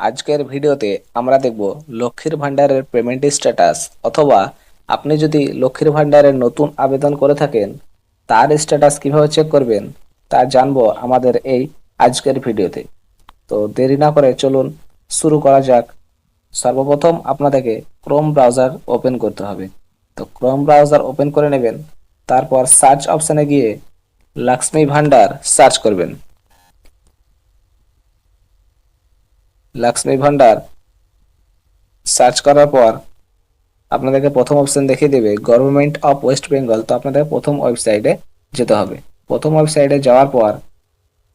আজকের ভিডিওতে আমরা দেখব লক্ষ্মীর ভাণ্ডারের পেমেন্ট স্ট্যাটাস অথবা আপনি যদি লক্ষ্মীর ভাণ্ডারের নতুন আবেদন করে থাকেন, তার স্ট্যাটাস কীভাবে চেক করবেন, তা জানব আমাদের এই আজকের ভিডিওতে। তো দেরি না করে চলুন শুরু করা যাক। সর্বপ্রথম আপনাদেরকে ক্রোম ব্রাউজার ওপেন করতে হবে। তো ক্রোম ব্রাউজার ওপেন করে নেবেন, তারপর সার্চ অপশানে গিয়ে লক্ষ্মী ভাণ্ডার সার্চ করবেন। লক্ষ্মী ভান্ডার সার্চ করার পর আপনাদেরকে প্রথম অপশন দেখিয়ে দেবে গভর্নমেন্ট অফ ওয়েস্ট বেঙ্গল তো আপনাদের প্রথম ওয়েবসাইটে যেতে হবে। প্রথম ওয়েবসাইটে যাওয়ার পর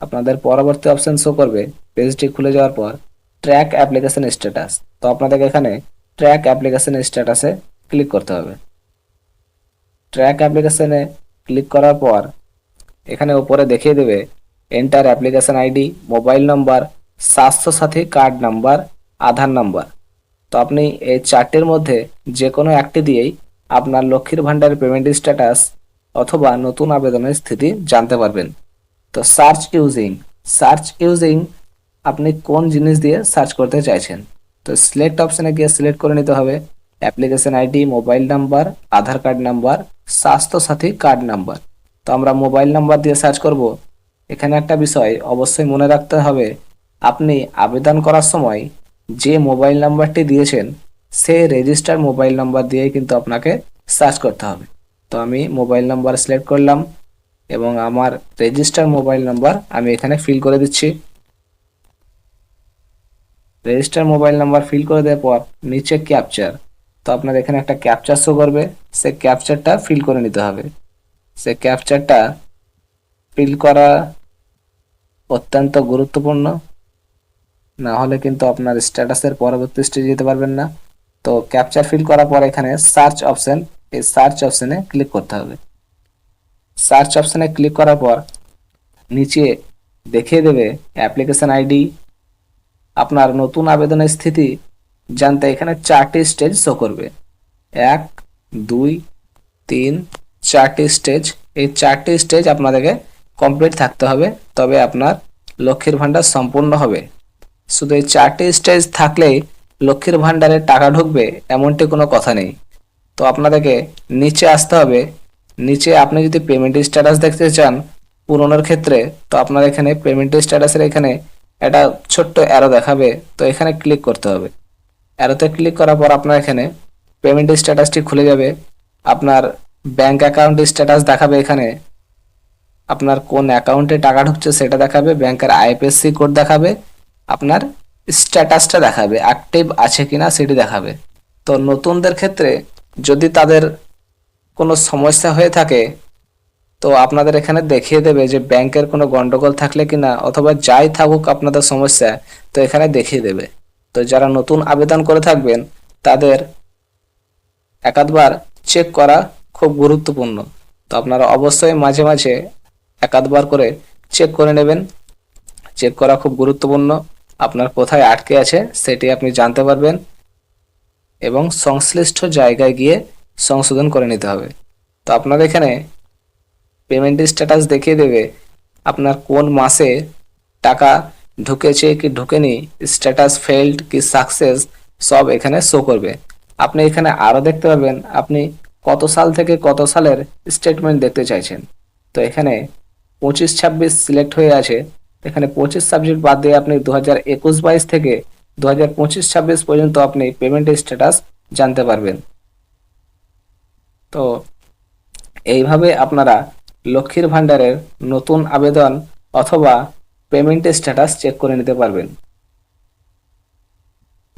আপনাদের পরবর্তী অপশন শো করবে। পেজটি খুলে যাওয়ার পর ট্র্যাক অ্যাপ্লিকেশন স্ট্যাটাস তো আপনাদেরকে এখানে ট্র্যাক অ্যাপ্লিকেশন স্ট্যাটাসে ক্লিক করতে হবে। ট্র্যাক অ্যাপ্লিকেশনে ক্লিক করার পর এখানে উপরে দেখিয়ে দেবে enter application ID mobile number Swasthya Sathi card number Aadhaar number তো আপনি এই চারটির মধ্যে যে কোনো একটি দিয়েই আপনার লক্ষ্মীর ভাণ্ডারের পেমেন্ট স্ট্যাটাস অথবা নতুন আবেদনের স্থিতি জানতে পারবেন। তো সার্চ ইউজিং সার্চ ইউজিং আপনি কোন জিনিস দিয়ে সার্চ করতে চাইছেন? তো সিলেক্ট অপশানে গিয়ে সিলেক্ট করে নিতে হবে। Application ID mobile number Aadhaar card number Swasthya Sathi card number তো আমরা মোবাইল নাম্বার দিয়ে সার্চ করব। এখানে একটা বিষয় অবশ্যই মনে রাখতে হবে আপনি আবেদন করার সময় যে মোবাইল নাম্বারটি দিয়েছেন, সে রেজিস্টার মোবাইল নাম্বার দিয়েই কিন্তু আপনাকে সার্চ করতে হবে। তো আমি মোবাইল নাম্বার সিলেক্ট করলাম এবং আমার রেজিস্টার মোবাইল নাম্বার আমি এখানে ফিল করে দিচ্ছি। রেজিস্টার মোবাইল নাম্বার ফিল করে দেওয়ার পর নিচে ক্যাপচার তো আপনার এখানে একটা ক্যাপচার শো করবে, সে ক্যাপচারটা ফিল করে নিতে হবে। সে ক্যাপচারটা ফিল করা অত্যন্ত গুরুত্বপূর্ণ। না হলে কিন্তু আপনার স্ট্যাটাসের পরবর্তী স্টেজে যেতে পারবেন না। তো ক্যাপচার ফিল করার পর এখানে সার্চ অপশন এই সার্চ অপশনে ক্লিক করতে হবে। সার্চ অপশনে ক্লিক করার পর নিচে দেখিয়ে দেবে অ্যাপ্লিকেশন আইডি আপনার নতুন আবেদনের স্থিতি জানতে এখানে চারটি স্টেজ শো করবে। এক, দুই, তিন, চারটি স্টেজ এই চারটি স্টেজ আপনাদেরকে কমপ্লিট থাকতে হবে, তবে আপনার লক্ষ্মীর ভাণ্ডার সম্পূর্ণ হবে। শুধু এই চারটি স্টেজ থাকলেই লক্ষ্মীর ভাণ্ডারে টাকা ঢুকবে এমনটি কোনো কথা নেই। তো আপনাদেরকে নিচে আসতে হবে। নিচে আপনি যদি পেমেন্ট স্ট্যাটাস দেখতে চান পুরনোর ক্ষেত্রে, তো আপনার এখানে পেমেন্ট স্ট্যাটাসের এখানে একটা ছোট্ট অ্যারো দেখাবে। তো এখানে ক্লিক করতে হবে। অ্যারোতে ক্লিক করার পর আপনার এখানে পেমেন্ট স্ট্যাটাসটি খুলে যাবে। আপনার ব্যাংক অ্যাকাউন্ট স্ট্যাটাস দেখাবে এখানে। আপনার কোন অ্যাকাউন্টে টাকা ঢুকছে সেটা দেখাবে। ব্যাংকের আইএফএসসি কোড দেখাবে। আপনার স্ট্যাটাসটা দেখাবে অ্যাক্টিভ আছে কিনা সেটি দেখাবে। তো নতুনদের ক্ষেত্রে যদি তাদের কোনো সমস্যা হয়ে থাকে, তো আপনাদের এখানে দেখিয়ে দেবে যে ব্যাংকের কোনো গন্ডগোল থাকলে কিনা অথবা যাই থাকুক আপনাদের সমস্যা, তো এখানে দেখিয়ে দেবে। তো যারা নতুন আবেদন করে থাকবেন, তাদের একাধবার চেক করা খুব গুরুত্বপূর্ণ। তো আপনারা অবশ্যই মাঝে মাঝে একাধবার করে চেক করে নেবেন। চেক করা খুব গুরুত্বপূর্ণ। আপনার কোথায় আটকে আছে সেটি আপনি জানতে পারবেন এবং সংশ্লিষ্ট জায়গায় গিয়ে সংশোধন করে নিতে হবে। তো আপনার এখানে পেমেন্ট স্ট্যাটাস দেখিয়ে দেবে আপনার কোন মাসে টাকা ঢুকেছে কি ঢুকেনি স্ট্যাটাস ফেল্ড কি সাকসেস সব এখানে শো করবে। আপনি এখানে আরও দেখতে পাবেন আপনি কত সাল থেকে কত সালের স্টেটমেন্ট দেখতে চাইছেন। তো এখানে পঁচিশ ছাব্বিশ সিলেক্ট হয়ে আছে। এখানে পঁচিশ সাবজেক্ট বাদ দিয়ে আপনি দু হাজার একুশ বাইশ থেকে দু হাজার পঁচিশ ছাব্বিশ পর্যন্ত আপনি পেমেন্টের স্ট্যাটাস জানতে পারবেন। তো এইভাবে আপনারা লক্ষ্মীর ভাণ্ডারের নতুন আবেদন অথবা পেমেন্টের স্ট্যাটাস চেক করে নিতে পারবেন।